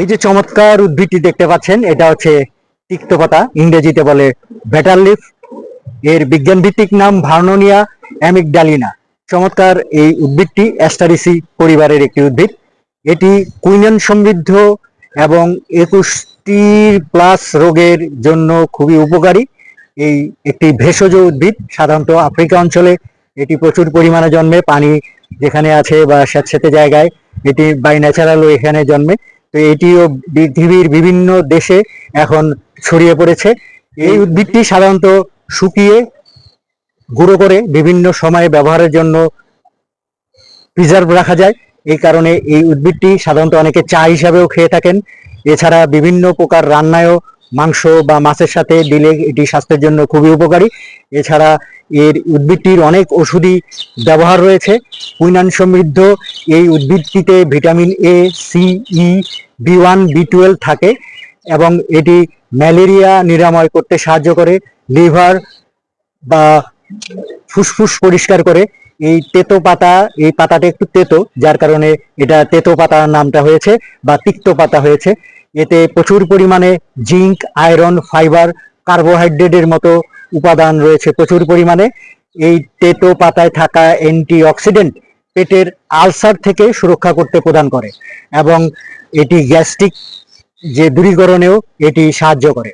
এই যে চমৎকার উদ্ভিদটি দেখতে পাচ্ছেন, এটা হচ্ছে তিক্ত পাতা, ইংরেজিতে বলে ব্যাটার লিফ এর বিজ্ঞান ভিত্তিক নাম ভার্নোনিয়া অ্যামিকডালিনা চমৎকার এই উদ্ভিদটি অ্যাস্টারিসি পরিবারের একটি উদ্ভিদ। এটি কুইনান সমৃদ্ধ এবং একুশটির প্লাস রোগের জন্য খুবই উপকারী। এই একটি ভেষজ উদ্ভিদ, সাধারণত আফ্রিকা অঞ্চলে এটি প্রচুর পরিমাণে জন্মে। পানি যেখানে আছে বা স্যাঁতস্যাঁতে জায়গায় এটি বাই ন্যাচারালও এখানে জন্মে। তো এটিও পৃথিবীর বিভিন্ন দেশে এখন ছড়িয়ে পড়েছে। এই উদ্ভিদটি সাধারণত শুকিয়ে গুঁড়ো করে বিভিন্ন সময়ে ব্যবহারের জন্য প্রিজার্ভ রাখা যায়। এই কারণে এই উদ্ভিদটি সাধারণত অনেকে চা হিসাবেও খেয়ে থাকেন। এছাড়া বিভিন্ন প্রকার রান্নায়ও মাংস বা মাছের সাথে দিলে এটি স্বাস্থ্যের জন্য খুবই উপকারী। এছাড়া এর উদ্ভিদটির অনেক ওষুধি ব্যবহার রয়েছে। কুইনান সমৃদ্ধ, এই উদ্ভিদটিতে vitamin A C E B one B twelve থাকে এবং এটি ম্যালেরিয়া নিরাময় করতে সাহায্য করে, লিভার বা ফুসফুস পরিষ্কার করে। এই তেতো পাতা, এই পাতাটা একটু তেতো, যার কারণে এটা তেতো পাতা নামটা হয়েছে বা তিক্ত পাতা হয়েছে। এতে প্রচুর পরিমাণে জিঙ্ক, আয়রন, ফাইবার, কার্বোহাইড্রেটের মতো উপাদান রয়েছে প্রচুর পরিমাণে। এই তেতো পাতায় থাকা অ্যান্টি অক্সিডেন্ট পেটের আলসার থেকে সুরক্ষা করতে প্রদান করে এবং এটি গ্যাস্ট্রিক যে দূরীকরণেও এটি সাহায্য করে।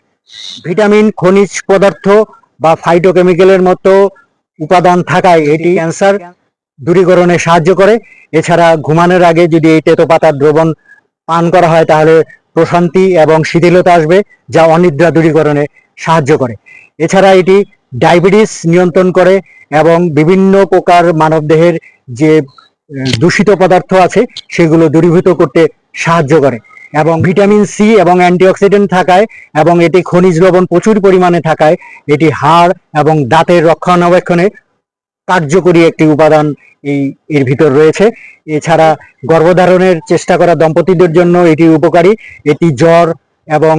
ভিটামিন, খনিজ পদার্থ বা ফাইটোকেমিক্যালের মতো উপাদান থাকায় এটি ক্যান্সার দূরীকরণে সাহায্য করে। এছাড়া ঘুমানোর আগে যদি এই তেতো পাতার দ্রবণ পান করা হয় তাহলে প্রশান্তি এবং শিথিলতা আসবে, যা অনিদ্রা দূরীকরণে সাহায্য করে। এছাড়া এটি ডায়াবেটিস নিয়ন্ত্রণ করে এবং বিভিন্ন প্রকার মানবদেহের যে দূষিত পদার্থ আছে, সেগুলো দূরীভূত করতে সাহায্য করে এবং ভিটামিন সি এবং অ্যান্টিঅক্সিডেন্ট থাকায় এবং এটি খনিজ লবণ প্রচুর পরিমাণে থাকায় এটি হাড় এবং দাঁতের রক্ষণাবেক্ষণে কার্যকরী একটি উপাদান এই, এর ভিতর রয়েছে। এছাড়া গর্ভধারণের চেষ্টা করা দম্পতিদের জন্য এটি উপকারী। এটি জ্বর এবং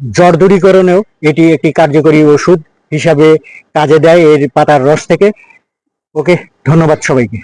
জ্বর দূরীকরণেও এটি একটি কার্যকরী ওষুধ হিসাবে কাজে দেয় এর পাতার রস থেকে। ওকে, ধন্যবাদ সবাইকে।